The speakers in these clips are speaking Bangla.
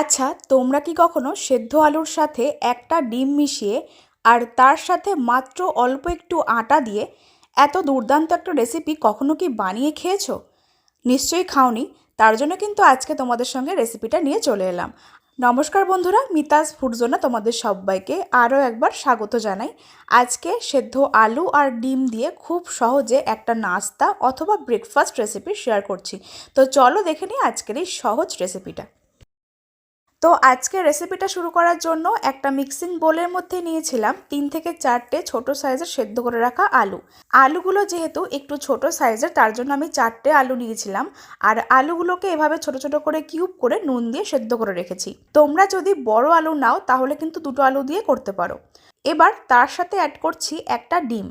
আচ্ছা তোমরা কি কখনো সেদ্ধ আলুর সাথে একটা ডিম মিশিয়ে আর তার সাথে মাত্র অল্প একটু আটা দিয়ে এত দুর্দান্ত একটা রেসিপি কখনো কি বানিয়ে খেয়েছো? নিশ্চয়ই খাওনি, তার জন্য কিন্তু আজকে তোমাদের সঙ্গে রেসিপিটা নিয়ে চলে এলাম। নমস্কার বন্ধুরা মিতাজ ফুড জোনে তোমাদের সবাইকে আরও একবার স্বাগত জানাই। আজকে সেদ্ধ আলু আর ডিম দিয়ে খুব সহজে একটা নাস্তা অথবা ব্রেকফাস্ট রেসিপি শেয়ার করছি। তো চলো দেখে নিই আজকের এই সহজ রেসিপিটা তো আজকে রেসিপিটা শুরু করার জন্য একটা মিক্সিং বোলের মধ্যে নিয়েছিলাম তিন থেকে চারটে ছোট সাইজের সেদ্ধ করে রাখা আলু। আলুগুলো যেহেতু একটু ছোট সাইজের তার জন্য আমি চারটে আলু নিয়েছিলাম। আর আলুগুলোকে এভাবে ছোট ছোট করে কিউব করে নুন দিয়ে সেদ্ধ করে রেখেছি। তোমরা যদি বড় আলু নাও, তাহলে কিন্তু দুটো আলু দিয়ে করতে পারো। এবার তার সাথে অ্যাড করছি একটা ডিম।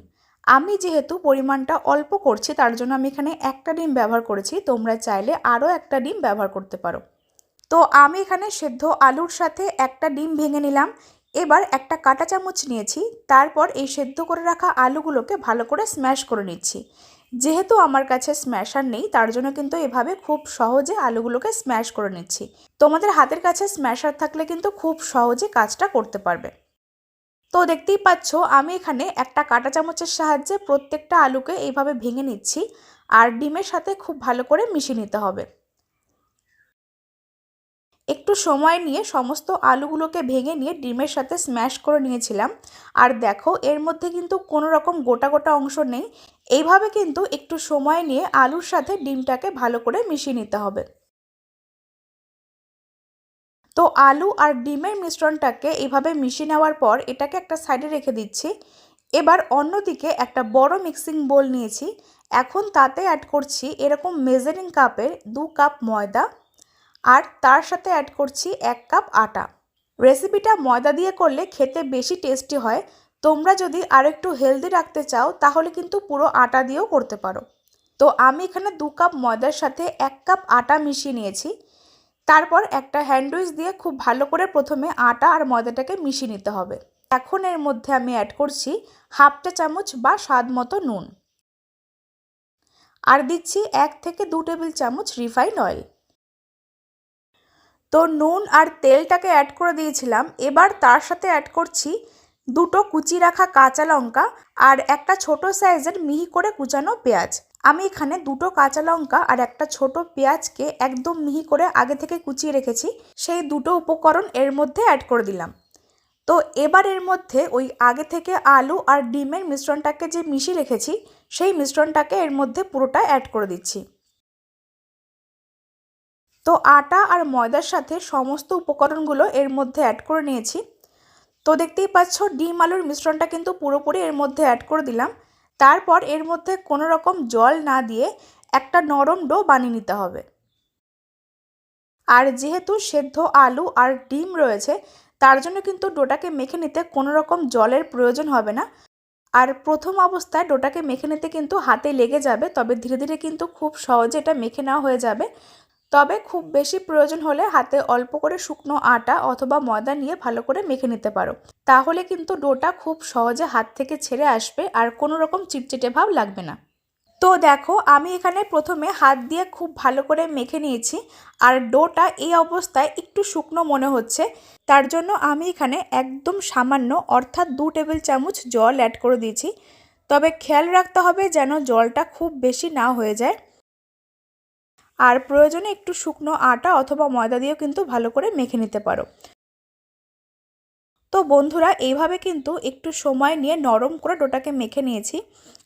আমি যেহেতু পরিমাণটা অল্প করছি, তার জন্য আমি এখানে একটা ডিম ব্যবহার করেছি। তোমরা চাইলে আরও একটা ডিম ব্যবহার করতে পারো। তো আমি এখানে সেদ্ধ আলুর সাথে একটা ডিম ভেঙে নিলাম। এবার একটা কাঁটা চামচ নিয়েছি। তারপর এই সেদ্ধ করে রাখা আলুগুলোকে ভালো করে স্ম্যাশ করে নিচ্ছি। যেহেতু আমার কাছে স্ম্যাশার নেই, তার জন্য কিন্তু এভাবে খুব সহজে আলুগুলোকে স্ম্যাশ করে নিচ্ছি। তোমাদের হাতের কাছে স্ম্যাশার থাকলে কিন্তু খুব সহজে কাজটা করতে পারবে। তো দেখতেই পাচ্ছ, আমি এখানে একটা কাঁটা চামচের সাহায্যে প্রত্যেকটা আলুকে এইভাবে ভেঙে নিচ্ছি। আর ডিমের সাথে খুব ভালো করে মিশিয়ে নিতে হবে। একটু সময় নিয়ে সমস্ত আলুগুলোকে ভেঙে নিয়ে ডিমের সাথে স্ম্যাশ করে নিয়েছিলাম। আর দেখো, এর মধ্যে কিন্তু কোনো রকম গোটা গোটা অংশ নেই। এইভাবে কিন্তু একটু সময় নিয়ে আলুর সাথে ডিমটাকে ভালো করে মিশিয়ে নিতে হবে। তো আলু আর ডিমের মিশ্রণটাকে এভাবে মিশিয়ে নেওয়ার পর এটাকে একটা সাইডে রেখে দিচ্ছি। এবার অন্যদিকে একটা বড় মিক্সিং বোল নিয়েছি। এখন তাতে অ্যাড করছি এরকম মেজারিং কাপের দু কাপ ময়দা। আর তার সাথে অ্যাড করছি এক কাপ আটা। রেসিপিটা ময়দা দিয়ে করলে খেতে বেশি টেস্টি হয়। তোমরা যদি আর একটু হেলদি রাখতে চাও, তাহলে কিন্তু পুরো আটা দিয়েও করতে পারো। তো আমি এখানে দু কাপ ময়দার সাথে এক কাপ আটা মিশিয়ে নিয়েছি। তারপর একটা হ্যান্ডউইচ দিয়ে খুব ভালো করে প্রথমে আটা আর ময়দাটাকে মিশিয়ে নিতে হবে। এখন এর মধ্যে আমি অ্যাড করছি হাফটা চামচ বা স্বাদ মতো নুন। আর দিচ্ছি এক থেকে দু টেবিল চামচ রিফাইন অয়েল তো নুন আর তেলটাকে অ্যাড করে দিয়েছিলাম। এবার তার সাথে অ্যাড করছি দুটো কুচি রাখা কাঁচা লঙ্কা আর একটা ছোট সাইজের মিহি করে কুচানো পেঁয়াজ। আমি এখানে দুটো কাঁচা লঙ্কা আর একটা ছোট পেঁয়াজকে একদম মিহি করে আগে থেকে কুচিয়ে রেখেছি। সেই দুটো উপকরণ এর মধ্যে অ্যাড করে দিলাম। তো এবার এর মধ্যে ওই আগে থেকে আলু আর ডিমের মিশ্রণটাকে যে মিশিয়ে রেখেছি, সেই মিশ্রণটাকে এর মধ্যে পুরোটা অ্যাড করে দিচ্ছি। তো আটা আর ময়দার সাথে সমস্ত উপকরণগুলো এর মধ্যে অ্যাড করে নিয়েছি। তো দেখতেই পাচ্ছ, ডিম আলুর মিশ্রণটা কিন্তু পুরোপুরি এর মধ্যে অ্যাড করে দিলাম। তারপর এর মধ্যে কোনো রকম জল না দিয়ে একটা নরম ডো বানিয়ে নিতে হবে। আর যেহেতু সেদ্ধ আলু আর ডিম রয়েছে, তার জন্য কিন্তু ডোটাকে মেখে নিতে কোনো রকম জলের প্রয়োজন হবে না। আর প্রথম অবস্থায় ডোটাকে মেখে নিতে কিন্তু হাতে লেগে যাবে, তবে ধীরে ধীরে কিন্তু খুব সহজে এটা মেখে নেওয়া হয়ে যাবে। তবে খুব বেশি প্রয়োজন হলে হাতে অল্প করে শুকনো আটা অথবা ময়দা নিয়ে ভালো করে মেখে নিতে পারো। তাহলে কিন্তু ডোটা খুব সহজে হাত থেকে ছেড়ে আসবে আর কোনো রকম চিটচিটে ভাব লাগবে না। তো দেখো, আমি এখানে প্রথমে হাত দিয়ে খুব ভালো করে মেখে নিয়েছি আর ডোটা এই অবস্থায় একটু শুকনো মনে হচ্ছে। তার জন্য আমি এখানে একদম সামান্য অর্থাৎ দু টেবিল চামচ জল অ্যাড করে দিয়েছি। তবে খেয়াল রাখতে হবে যেন জলটা খুব বেশি না হয়ে যায়। আর প্রয়োজনে একটু শুকনো আটা অথবা ময়দা দিয়েও কিন্তু ভালো করে মেখে নিতে পারো। তো বন্ধুরা, এইভাবে কিন্তু একটু সময় নিয়ে নরম করে ডোটাকে মেখে নিয়েছি।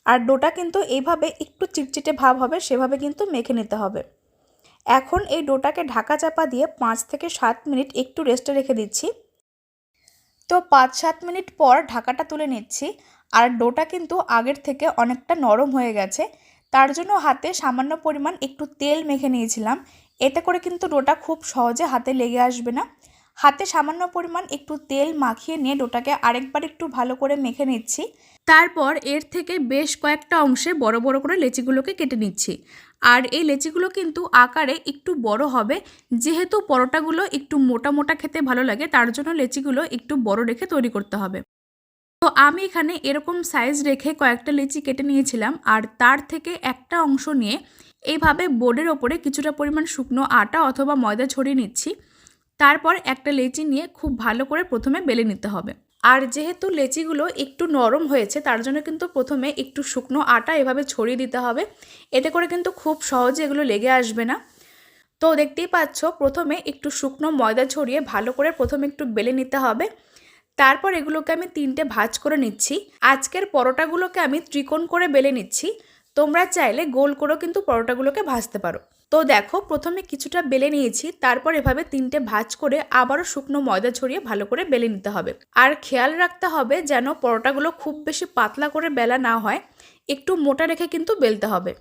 আর ডোটা কিন্তু এইভাবে একটু চিটচিটে ভাব হবে, সেভাবে কিন্তু মেখে নিতে হবে। এখন এই ডোটাকে ঢাকা চাপা দিয়ে পাঁচ থেকে সাত মিনিট একটু রেস্টে রেখে দিচ্ছি। তো পাঁচ সাত মিনিট পর ঢাকাটা তুলে নিচ্ছি। আর ডোটা কিন্তু আগের থেকে অনেকটা নরম হয়ে গেছে। তার জন্য হাতে সামান্য পরিমাণ একটু তেল মেখে নিয়েছিলাম। এতে করে কিন্তু ডোটা খুব সহজে হাতে লেগে আসবে না। হাতে সামান্য পরিমাণ একটু তেল মাখিয়ে নিয়ে ডোটাকে আরেকবার একটু ভালো করে মেখে নিচ্ছি। তারপর এর থেকে বেশ কয়েকটা অংশে বড় বড় করে লেচিগুলোকে কেটে নিচ্ছি। আর এই লেচিগুলো কিন্তু আকারে একটু বড় হবে। যেহেতু পরোটাগুলো একটু মোটা মোটা খেতে ভালো লাগে, তার জন্য লেচিগুলো একটু বড় রেখে তৈরি করতে হবে। তো আমি এখানে এরকম সাইজ রেখে কয়েকটা লিচি কেটে নিয়েছিলাম। আর তার থেকে একটা অংশ নিয়ে এইভাবে বোর্ডের ওপরে কিছুটা পরিমাণ শুকনো আটা অথবা ময়দা ছড়িয়ে নিচ্ছি। তারপর একটা লেচি নিয়ে খুব ভালো করে প্রথমে বেলে নিতে হবে। আর যেহেতু লেচিগুলো একটু নরম হয়েছে, তার জন্য কিন্তু প্রথমে একটু শুকনো আটা এভাবে ছড়িয়ে দিতে হবে। এতে করে কিন্তু খুব সহজে এগুলো লেগে আসবে না। তো দেখতেই পাচ্ছ, প্রথমে একটু শুকনো ময়দা ছড়িয়ে ভালো করে প্রথমে একটু বেলে নিতে হবে। তারপর এগুলোকে আমি তিনটে ভাজ করে নিচ্ছি। আজকের পরোটাগুলোকে আমি ত্রিকোণ করে বেলে নিচ্ছি। তোমরা চাইলে গোল করেও কিন্তু পরোটাগুলোকে ভাজতে পারো। তো দেখো, প্রথমে কিছুটা বেলে নিয়েছি, তারপর এভাবে তিনটে ভাজ করে আবারও শুকনো ময়দা ছড়িয়ে ভালো করে বেলে নিতে হবে। আর খেয়াল রাখতে হবে যেন পরোটাগুলো খুব বেশি পাতলা করে বেলা না হয়, একটু মোটা রেখে কিন্তু বেলতে হবে।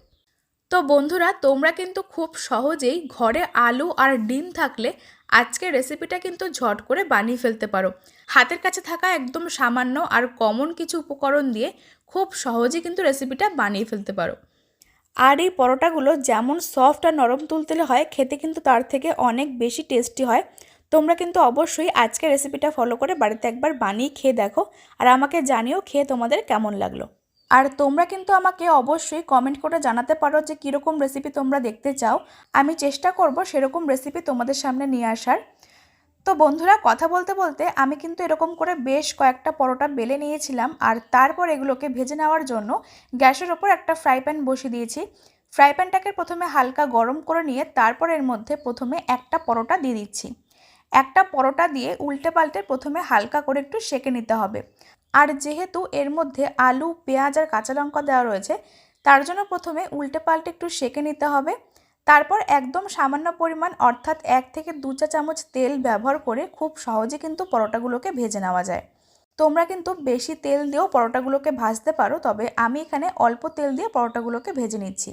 তো বন্ধুরা, তোমরা কিন্তু খুব সহজেই ঘরে আলু আর ডিম থাকলে আজকের রেসিপিটা কিন্তু ঝট করে বানিয়ে ফেলতে পারো। হাতের কাছে থাকা একদম সামান্য আর কমন কিছু উপকরণ দিয়ে খুব সহজেই কিন্তু রেসিপিটা বানিয়ে ফেলতে পারো। আর এই পরোটাগুলো যেমন সফট আর নরম তুলতুলে হয়, খেতে কিন্তু তার থেকে অনেক বেশি টেস্টি হয়। তোমরা কিন্তু অবশ্যই আজকের রেসিপিটা ফলো করে বাড়িতে একবার বানিয়ে খেয়ে দেখো। আর আমাকে জানিও খেয়ে তোমাদের কেমন লাগল। আর তোমরা কিন্তু আমাকে অবশ্যই কমেন্ট করে জানাতে পারো যে কীরকম রেসিপি তোমরা দেখতে চাও। আমি চেষ্টা করব সেরকম রেসিপি তোমাদের সামনে নিয়ে আসার। তো বন্ধুরা, কথা বলতে বলতে আমি কিন্তু এরকম করে বেশ কয়েকটা পরোটা বেলে নিয়েছিলাম আর তারপর এগুলোকে ভেজে নেওয়ার জন্য গ্যাসের ওপর একটা ফ্রাই প্যান বসিয়ে দিয়েছি। ফ্রাই প্যানটাকে প্রথমে হালকা গরম করে নিয়ে তারপর এর মধ্যে প্রথমে একটা পরোটা দিয়ে দিচ্ছি। একটা পরোটা দিয়ে উল্টে পাল্টে প্রথমে হালকা করে একটু সেকে নিতে হবে। আর যেহেতু এর মধ্যে আলু, পেঁয়াজ আর কাঁচা লঙ্কা দেওয়া রয়েছে, তার জন্য প্রথমে উল্টে পাল্টে একটু সেকে নিতে হবে। তারপর একদম সামান্য পরিমাণ, অর্থাৎ এক থেকে দু চা চামচ তেল ব্যবহার করে খুব সহজে কিন্তু পরোটাগুলোকে ভেজে নেওয়া যায়। তোমরা কিন্তু বেশি তেল দিয়েও পরোটাগুলোকে ভাজতে পারো, তবে আমি এখানে অল্প তেল দিয়ে পরোটাগুলোকে ভেজে নিচ্ছি।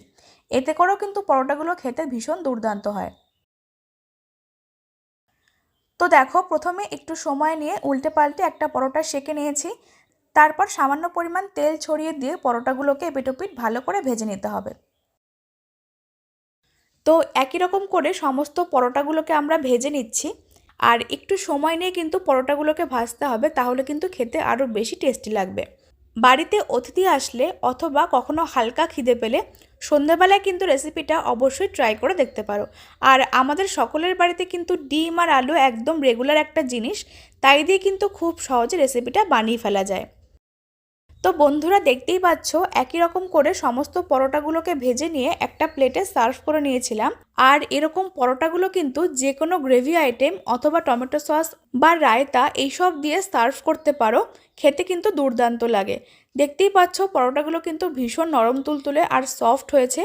এতে করেও কিন্তু পরোটাগুলো খেতে ভীষণ দুর্দান্ত হয়। তো দেখো, প্রথমে একটু সময় নিয়ে উল্টে পাল্টে একটা পরোটা সেঁকে নিয়েছি। তারপর সামান্য পরিমাণ তেল ছড়িয়ে দিয়ে পরোটাগুলোকে এপিটোপিট ভালো করে ভেজে নিতে হবে। তো একই রকম করে সমস্ত পরোটাগুলোকে আমরা ভেজে নিচ্ছি। আর একটু সময় নিয়ে কিন্তু পরোটাগুলোকে ভাজতে হবে, তাহলে কিন্তু খেতে আরও বেশি টেস্টি লাগবে। বাড়িতে অতিথি আসলে অথবা কখনো হালকা খিদে পেলে সন্ধ্যাবেলায় কিন্তু রেসিপিটা অবশ্যই ট্রাই করে দেখতে পারো। আর আমাদের সকলের বাড়িতে কিন্তু ডিম আর আলু একদম রেগুলার একটা জিনিস, তাই দিয়ে কিন্তু খুব সহজে রেসিপিটা বানিয়ে ফেলা যায়। তো বন্ধুরা দেখতেই পাচ্ছ, একই রকম করে সমস্ত পরোটাগুলোকে ভেজে নিয়ে একটা প্লেটে সার্ভ করে নিয়েছিলাম। আর এরকম পরোটাগুলো কিন্তু যে কোনো গ্রেভি আইটেম অথবা টমেটো সস বা রায়তা এইসব দিয়ে সার্ভ করতে পারো, খেতে কিন্তু দুর্দান্ত লাগে। দেখতেই পাচ্ছ, পরোটাগুলো কিন্তু ভীষণ নরম তুলতুলে আর সফট হয়েছে।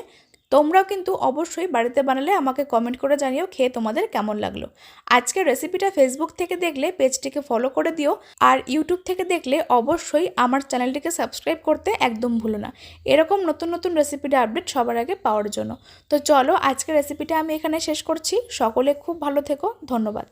তোমরাও কিন্তু অবশ্যই বাড়িতে বানালে আমাকে কমেন্ট করে জানিও খেয়ে তোমাদের কেমন লাগল। আজকের রেসিপিটা ফেসবুক থেকে দেখলে পেজটিকে ফলো করে দিও আর ইউটিউব থেকে দেখলে অবশ্যই আমার চ্যানেলটিকে সাবস্ক্রাইব করতে একদম ভুলো না। এরকম নতুন নতুন রেসিপিটা আপডেট সবার আগে পাওয়ার জন্য। তো চলো, আজকের রেসিপিটা আমি এখানে শেষ করছি। সকলে খুব ভালো থেকো। ধন্যবাদ।